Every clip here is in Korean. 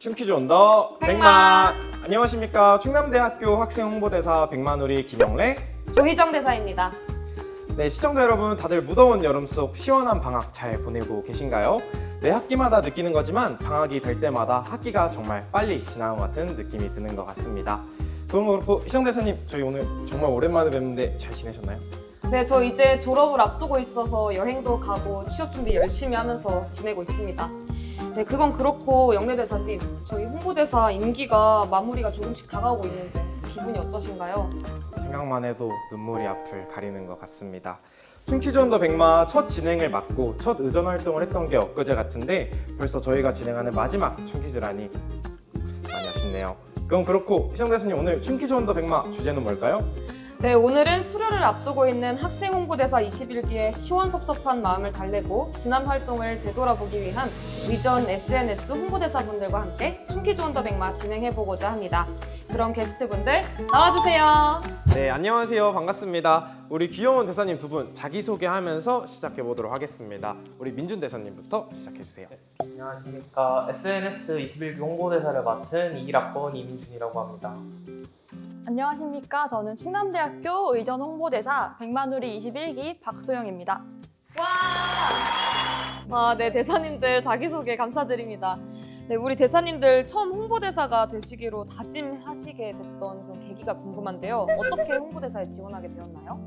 춤퀴즈 온더 백만 안녕하십니까 충남대학교 학생 홍보대사 백만우리 김영래 조희정 대사입니다. 네 시청자 여러분 다들 무더운 여름 속 시원한 방학 잘 보내고 계신가요? 매 학기마다 느끼는 거지만 방학이 될 때마다 학기가 정말 빨리 지나온 것 같은 느낌이 드는 것 같습니다 그럼 그렇고 시청 대사님 저희 오늘 정말 오랜만에 뵙는데 잘 지내셨나요? 네, 저 이제 졸업을 앞두고 있어서 여행도 가고 취업 준비 열심히 하면서 지내고 있습니다. 네, 그건 그렇고 영래 대사님, 저희 홍보대사 임기가 마무리가 조금씩 다가오고 있는데 기분이 어떠신가요? 생각만 해도 눈물이 앞을 가리는 것 같습니다. 온더 백마 첫 진행을 맡고 첫 의전 활동을 했던 게 엊그제 같은데 벌써 저희가 진행하는 마지막 춤퀴즈라니 많이 아쉽네요. 그럼 그렇고 시청 대사님 오늘 온더 백마 주제는 뭘까요? 네, 오늘은 수료를 앞두고 있는 학생 홍보대사 21기의 시원섭섭한 마음을 달래고 지난 활동을 되돌아보기 위한 위전 SNS 홍보대사분들과 함께 춤퀴즈 원더 백마 진행해보고자 합니다. 그럼 게스트분들 나와주세요. 네 안녕하세요 반갑습니다. 우리 귀여운 대사님 두 분 자기소개하면서 시작해 보도록 하겠습니다. 우리 민준 대사님부터 시작해 주세요. 안녕하십니까. SNS 21기 홍보대사를 맡은 21학번 이민준이라고 합니다. 안녕하십니까. 저는 충남대학교 의전 홍보대사 백만우리 21기 박소영입니다. 와! 아, 네, 대사님들 자기소개 감사드립니다. 네, 우리 대사님들 처음 홍보대사가 되시기로 다짐하시게 됐던 그런 계기가 궁금한데요. 어떻게 홍보대사에 지원하게 되었나요?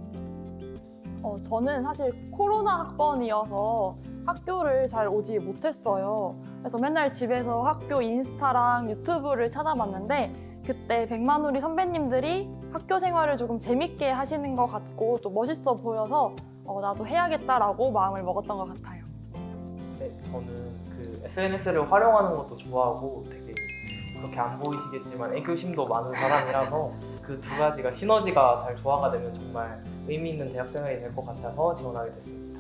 어, 저는 사실 코로나 학번이어서 학교를 잘 오지 못했어요. 그래서 맨날 집에서 학교 인스타랑 유튜브를 찾아봤는데 그때 백만우리 선배님들이 학교 생활을 조금 재밌게 하시는 것 같고 또 멋있어 보여서 어, 나도 해야겠다라고 마음을 먹었던 것 같아요. 네, 저는 그 SNS를 활용하는 것도 좋아하고 되게 그렇게 안 보이시겠지만 애교심도 많은 사람이라서 그 두 가지가 시너지가 잘 조화가 되면 정말 의미 있는 대학생활이 될 것 같아서 지원하게 됐습니다.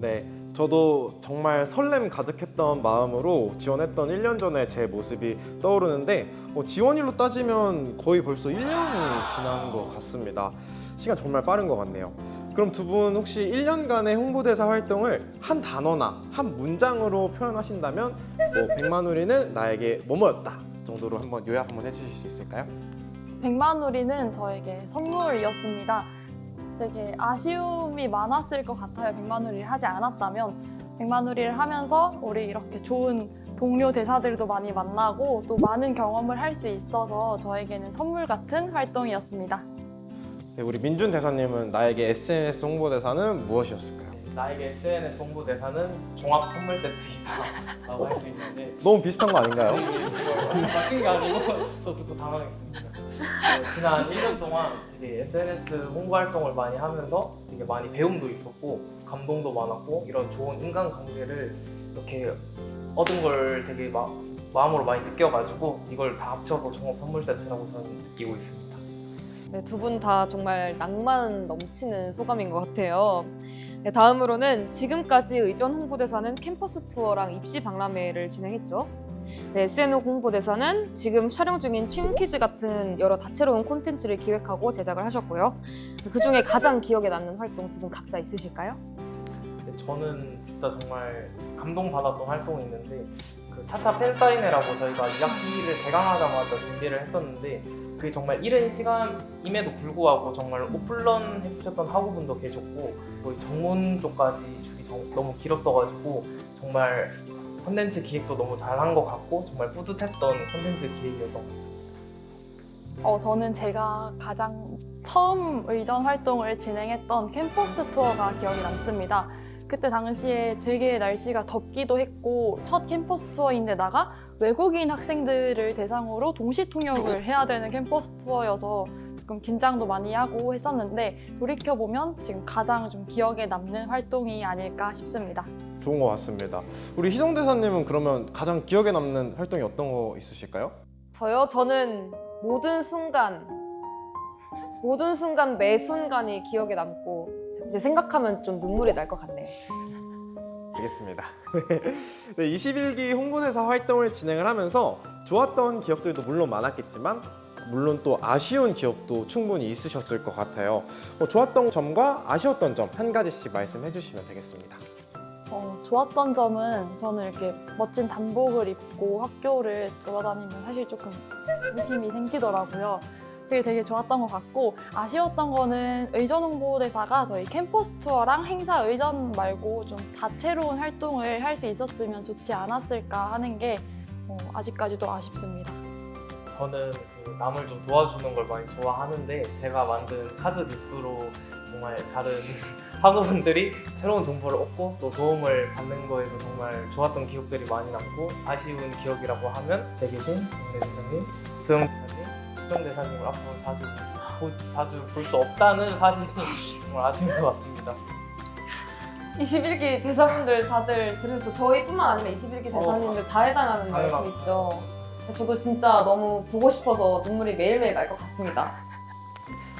네, 저도 정말 설렘 가득했던 마음으로 지원했던 1년 전에 제 모습이 떠오르는데 어, 지원일로 따지면 거의 벌써 1년이 지난 것 같습니다. 시간 정말 빠른 것 같네요. 그럼 두 분 혹시 1년간의 홍보대사 활동을 한 단어나 한 문장으로 표현하신다면 뭐 백만우리는 나에게 뭐뭐였다 정도로 한번 요약 한번 해주실 수 있을까요? 백만우리는 저에게 선물이었습니다. 되게 아쉬움이 많았을 것 같아요. 백만우리를 하지 않았다면 백만우리를 하면서 우리 이렇게 좋은 동료 대사들도 많이 만나고 또 많은 경험을 할 수 있어서 저에게는 선물 같은 활동이었습니다. 네, 우리 민준 대사님은 나에게 SNS 홍보 대사는 무엇이었을까요? 네, 나에게 SNS 홍보 대사는 종합 선물 세트이다라고 할 수 있는데 너무 비슷한 거 아닌가요? 맞힌 게 아니고 저 듣고 당황했습니다. 네, 지난 1년 동안 되게 SNS 홍보 활동을 많이 하면서 되게 많이 배움도 있었고 감동도 많았고 이런 좋은 인간관계를 이렇게 얻은 걸 되게 마, 마음으로 많이 느껴가지고 이걸 다 합쳐서 종합 선물 세트라고 저는 느끼고 있습니다. 네, 두 분 다 정말 낭만 넘치는 소감인 것 같아요. 네, 다음으로는 지금까지 의전 홍보대사는 캠퍼스 투어랑 입시 박람회를 진행했죠. 네, SN 홍보대사는 지금 촬영 중인 춤퀴즈 같은 여러 다채로운 콘텐츠를 기획하고 제작을 하셨고요. 그 중에 가장 기억에 남는 활동 두 분 각자 있으실까요? 근데 저는 진짜 정말 감동받았던 활동이 있는데 그 차차 팬사인회라고 저희가 2학기를 개강하자마자 준비를 했었는데 그게 정말 이른 시간임에도 불구하고 정말 오픈런 해주셨던 학우분도 계셨고 정문 쪽까지 줄이 정- 너무 길었어가지고 정말 컨텐츠 기획도 너무 잘한 것 같고 정말 뿌듯했던 컨텐츠 기획이었던 것 같아요. 어, 저는 제가 가장 처음 의전 활동을 진행했던 캠퍼스 투어가 기억이 남습니다. 그때 당시에 되게 날씨가 덥기도 했고 첫 캠퍼스 투어인데다가 외국인 학생들을 대상으로 동시 통역을 해야 되는 캠퍼스 투어여서 조금 긴장도 많이 하고 했었는데 돌이켜보면 지금 가장 좀 기억에 남는 활동이 아닐까 싶습니다. 좋은 것 같습니다. 우리 희정 대사님은 그러면 가장 기억에 남는 활동이 어떤 거 있으실까요? 저요? 저는 모든 순간, 모든 순간 매 순간이 기억에 남고 이제 생각하면 좀 눈물이 날 것 같네요. 알겠습니다. 네, 21기 홍보대사 활동을 진행을 하면서 좋았던 기억들도 물론 많았겠지만 물론 또 아쉬운 기억도 충분히 있으셨을 것 같아요. 어, 좋았던 점과 아쉬웠던 점 한 가지씩 말씀해 주시면 되겠습니다. 어, 좋았던 점은 저는 이렇게 멋진 단복을 입고 학교를 돌아다니면 사실 조금 자부심이 생기더라고요. 그게 되게 좋았던 것 같고 아쉬웠던 거는 의전 홍보대사가 저희 캠퍼스 투어랑 행사 의전 말고 좀 다채로운 활동을 할 수 있었으면 좋지 않았을까 하는 게 어, 아직까지도 아쉽습니다. 저는 그 남을 좀 도와주는 걸 많이 좋아하는데 제가 만든 카드 뉴스로 정말 다른 학우분들이 새로운 정보를 얻고 또 도움을 받는 거에서 정말 좋았던 기억들이 많이 남고 아쉬운 기억이라고 하면 제 계신 정대 대사님, 소영 대사님, 수정 대사님을 앞으로 자주 보- 자주 볼 수 없다는 사실이 정말 아쉬운 것 같습니다. 21기 대사분들 다들 들으셔서 저희뿐만 아니라 21기 대사님들 다 해당하는 다 해당. 말씀이시죠. 저도 진짜 너무 보고 싶어서 눈물이 매일매일 날 것 같습니다.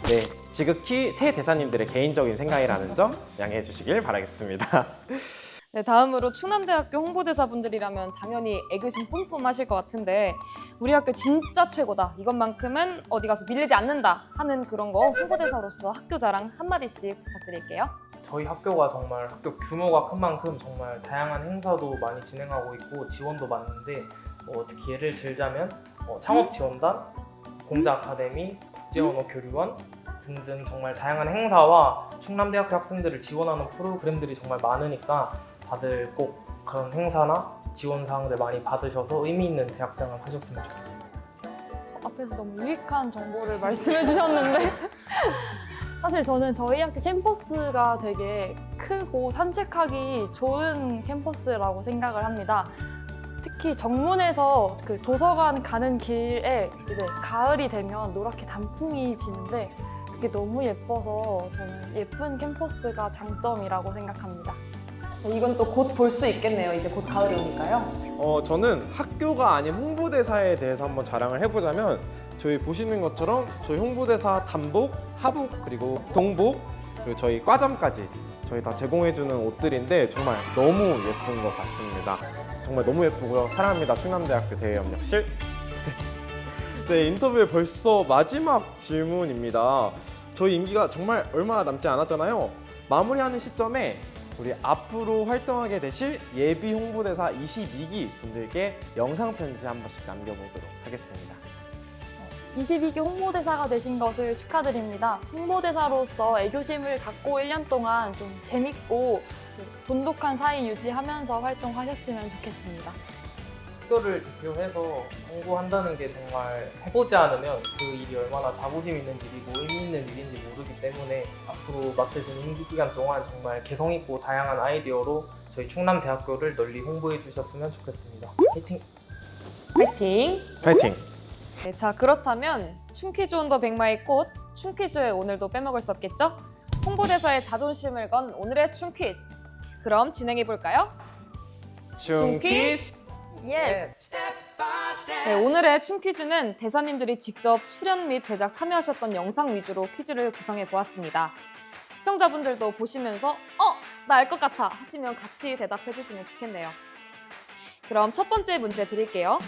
네, 지극히 새 대사님들의 개인적인 생각이라는 점 양해해 주시길 바라겠습니다. 네, 다음으로 충남대학교 홍보대사분들이라면 당연히 애교심 뿜뿜 하실 것 같은데 우리 학교 진짜 최고다. 이것만큼은 어디 가서 밀리지 않는다 하는 그런 거 홍보대사로서 학교 자랑 한마디씩 부탁드릴게요. 저희 학교가 정말 학교 규모가 큰 만큼 정말 다양한 행사도 많이 진행하고 있고 지원도 많은데 어, 특히 예를 들자면 어, 창업 지원단, 공자 아카데미, 국제언어 교류원 등등 정말 다양한 행사와 충남대학교 학생들을 지원하는 프로그램들이 정말 많으니까 다들 꼭 그런 행사나 지원 사항들 많이 받으셔서 의미 있는 대학생활 하셨으면 좋겠습니다. 앞에서 너무 유익한 정보를 말씀해 주셨는데 사실 저는 저희 학교 캠퍼스가 되게 크고 산책하기 좋은 캠퍼스라고 생각을 합니다. 특히 정문에서 그 도서관 가는 길에 이제 가을이 되면 노랗게 단풍이 지는데 그게 너무 예뻐서 저는 예쁜 캠퍼스가 장점이라고 생각합니다. 네, 이건 또 곧 볼 수 있겠네요. 이제 곧 가을이 오니까요. 어, 저는 학교가 아닌 홍보대사에 대해서 한번 자랑을 해보자면 저희 보시는 것처럼 저희 홍보대사 단복, 하복, 그리고 동복, 그리고 저희 과잠까지 저희 다 제공해주는 옷들인데 정말 너무 예쁜 것 같습니다. 정말 너무 예쁘고요. 사랑합니다. 충남대학교 대외협력실. 네, 인터뷰의 벌써 마지막 질문입니다. 저희 임기가 정말 얼마 남지 않았잖아요. 마무리하는 시점에 우리 앞으로 활동하게 되실 예비 홍보대사 22기 분들께 영상 편지 한 번씩 남겨보도록 하겠습니다. 22기 홍보대사가 되신 것을 축하드립니다. 홍보대사로서 애교심을 갖고 1년 동안 좀 재밌고 그 돈독한 사이 유지하면서 활동하셨으면 좋겠습니다. 학교를 대표해서 홍보한다는 게 정말 해보지 않으면 그 일이 얼마나 자부심 있는 일이고 의미 있는 일인지 모르기 때문에 앞으로 맡으신 임기 기간 동안 정말 개성 있고 다양한 아이디어로 저희 충남대학교를 널리 홍보해 주셨으면 좋겠습니다. 화이팅! 파이팅! 파이팅! 네, 자 그렇다면 춤퀴즈 온 더 백마의 꽃 춤퀴즈에 오늘도 빼먹을 수 없겠죠? 홍보대사의 자존심을 건 오늘의 춤퀴즈 그럼 진행해 볼까요? 춤키스! 예스! 네, 오늘의 춤 퀴즈는 대사님들이 직접 출연 및 제작 참여하셨던 영상 위주로 퀴즈를 구성해 보았습니다. 시청자분들도 보시면서 어? 나 알 것 같아 하시면 같이 대답해 주시면 좋겠네요. 그럼 첫 번째 문제 드릴게요.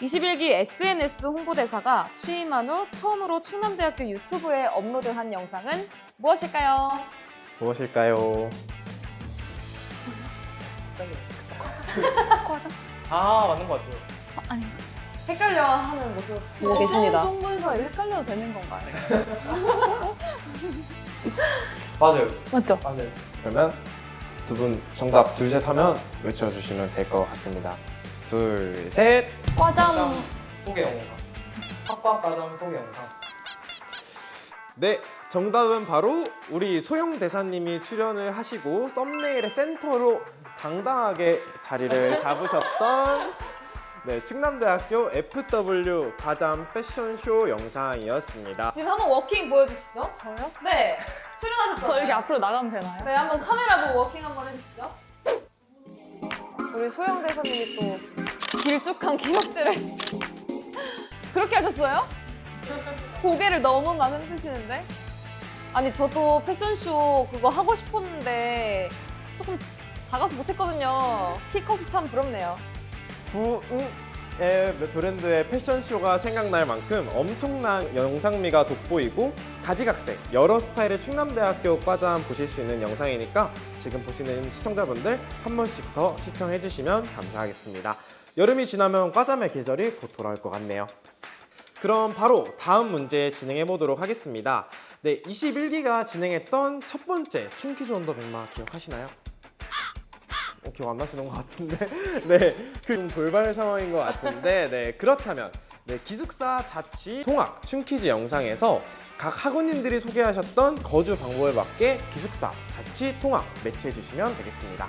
21기 SNS 홍보대사가 취임한 후 처음으로 충남대학교 유튜브에 업로드한 영상은 무엇일까요? 무엇일까요? 과장? 아 맞는 것 같아요. 어, 아니. 헷갈려 하는 모습 보고 계십니다. 송문서 헷갈려도 되는 건가요? 맞아요. 맞죠? 맞아요. 그러면 두 분 정답 둘 셋 하면 외쳐주시면 될 것 같습니다. 둘, 셋! 과장 소개 영상. 학과 과정 소개 영상. 네, 정답은 바로 우리 소영 대사님이 출연을 하시고 썸네일의 센터로 당당하게 자리를 잡으셨던 네, 충남대학교 FW 가잠 패션쇼 영상이었습니다. 지금 한번 워킹 보여주시죠. 저요? 네, 출연하셨죠? 저 여기 앞으로 나가면 되나요? 네, 한번 카메라 보고 워킹 한번 해주시죠. 우리 소영 대사님이 또 길쭉한 기럭지를 그렇게 하셨어요? 고개를 너무만 흔드시는데? 아니 저도 패션쇼 그거 하고 싶었는데 조금 작아서 못했거든요. 키 커서 참 부럽네요. 구, 응, 브랜드의 패션쇼가 생각날 만큼 엄청난 영상미가 돋보이고 가지각색 여러 스타일의 충남대학교 과잠 보실 수 있는 영상이니까 지금 보시는 시청자분들 한 번씩 더 시청해 주시면 감사하겠습니다. 여름이 지나면 과잠의 계절이 곧 돌아올 것 같네요. 그럼 바로 다음 문제 진행해 보도록 하겠습니다. 네, 21기가 진행했던 첫 번째 춘키즈 언더 백마 기억하시나요? 어, 기억 안 나시는 것 같은데 네, 그좀 돌발 상황인 것 같은데 네 그렇다면 네, 기숙사 자취 통학 춘키즈 영상에서 각 학우님들이 소개하셨던 거주 방법에 맞게 기숙사 자취 통학 매치해 주시면 되겠습니다.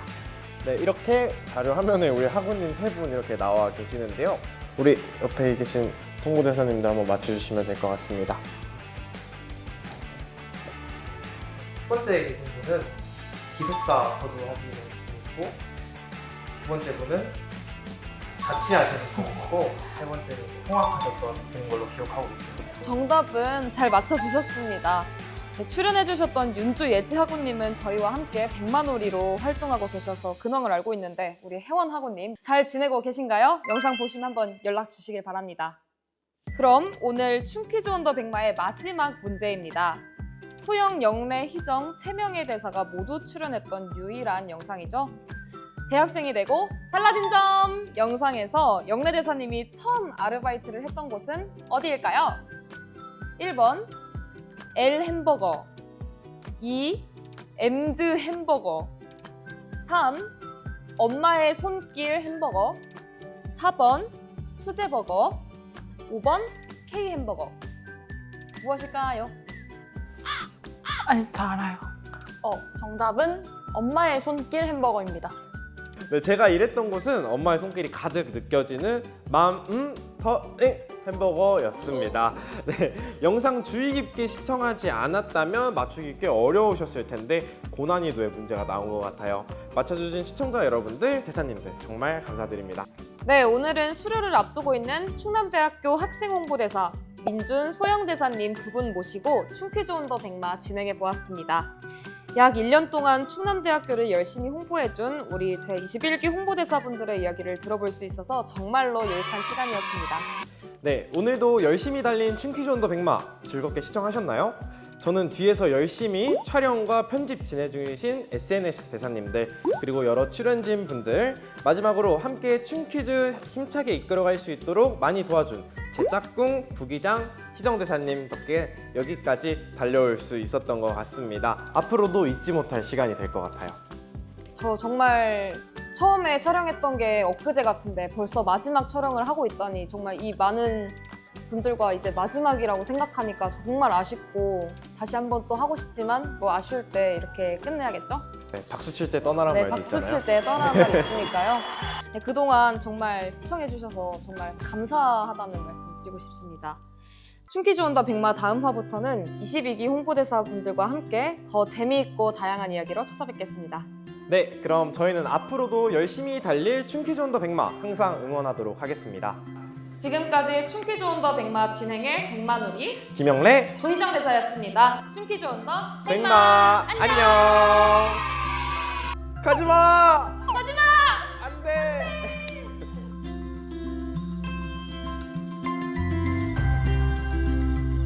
네 이렇게 자료 화면에 우리 학우님 세 분 이렇게 나와 계시는데요. 우리 옆에 계신 홍보대사님도 한번 맞춰주시면 될 것 같습니다. 첫 번째 계신 분은 기숙사 거주하시는 분이시고 두 번째 분은 자취하시는 분이시고 세 번째는 통학하셨던 걸로 기억하고 있습니다. 정답은 잘 맞춰주셨습니다. 네, 출연해주셨던 윤주 예지 학우님은 저희와 함께 백만오리로 활동하고 계셔서 근황을 알고 있는데 우리 혜원 학우님 잘 지내고 계신가요? 영상 보시면 한번 연락 주시길 바랍니다. 그럼 오늘 춤퀴즈 원더 백마의 마지막 문제입니다. 소영, 영래, 희정 3명의 대사가 모두 출연했던 유일한 영상이죠. 대학생이 되고 달라진 점 영상에서 영래 대사님이 처음 아르바이트를 했던 곳은 어디일까요? 1번 L 햄버거 2. 엠드 햄버거 3. 엄마의 손길 햄버거 4번 수제버거 5번 K 햄버거 무엇일까요? 아니, 저 알아요. 어, 정답은 엄마의 손길 햄버거입니다. 네, 제가 일했던 곳은 엄마의 손길이 가득 느껴지는 맘음 더잉 햄버거였습니다. 네, 영상 주의 깊게 시청하지 않았다면 맞추기 꽤 어려우셨을 텐데 고난이도의 문제가 나온 것 같아요. 맞춰주신 시청자 여러분들, 대사님들 정말 감사드립니다. 네, 오늘은 수료를 앞두고 있는 충남대학교 학생홍보대사 민준, 소영 대사님 두 분 모시고 춤퀴즈 온 더 백마 진행해 보았습니다. 약 1년 동안 충남대학교를 열심히 홍보해준 우리 제21기 홍보대사분들의 이야기를 들어볼 수 있어서 정말로 유익한 시간이었습니다. 네, 오늘도 열심히 달린 온더 백마 즐겁게 시청하셨나요? 저는 뒤에서 열심히 촬영과 편집 진행 중이신 SNS 대사님들 그리고 여러 출연진 분들 마지막으로 함께 춘퀴즈 힘차게 이끌어갈 수 있도록 많이 도와준 제 짝꿍 부기장 희정 대사님 덕에 여기까지 달려올 수 있었던 것 같습니다. 앞으로도 잊지 못할 시간이 될 것 같아요. 저 정말 처음에 촬영했던 게 엊그제 같은데 벌써 마지막 촬영을 하고 있다니 정말 이 많은 분들과 이제 마지막이라고 생각하니까 정말 아쉽고 다시 한번 또 하고 싶지만 뭐 아쉬울 때 이렇게 끝내야겠죠? 네, 박수 칠 때 떠나란 네, 말도 박수 있잖아요. 칠 때 떠나는 말이 있으니까요. 네, 그동안 정말 시청해주셔서 정말 감사하다는 말씀 드리고 싶습니다. 온더 백마 다음 화부터는 22기 홍보대사 분들과 함께 더 재미있고 다양한 이야기로 찾아뵙겠습니다. 네, 그럼 저희는 앞으로도 열심히 달릴 춘키즈 온더 백마 항상 응원하도록 하겠습니다. 지금까지 온더 백마 진행의 백만우기 김영래 조희정 대사였습니다. 온더 백마 백마, 안녕. 가지마. 가지마. 안돼.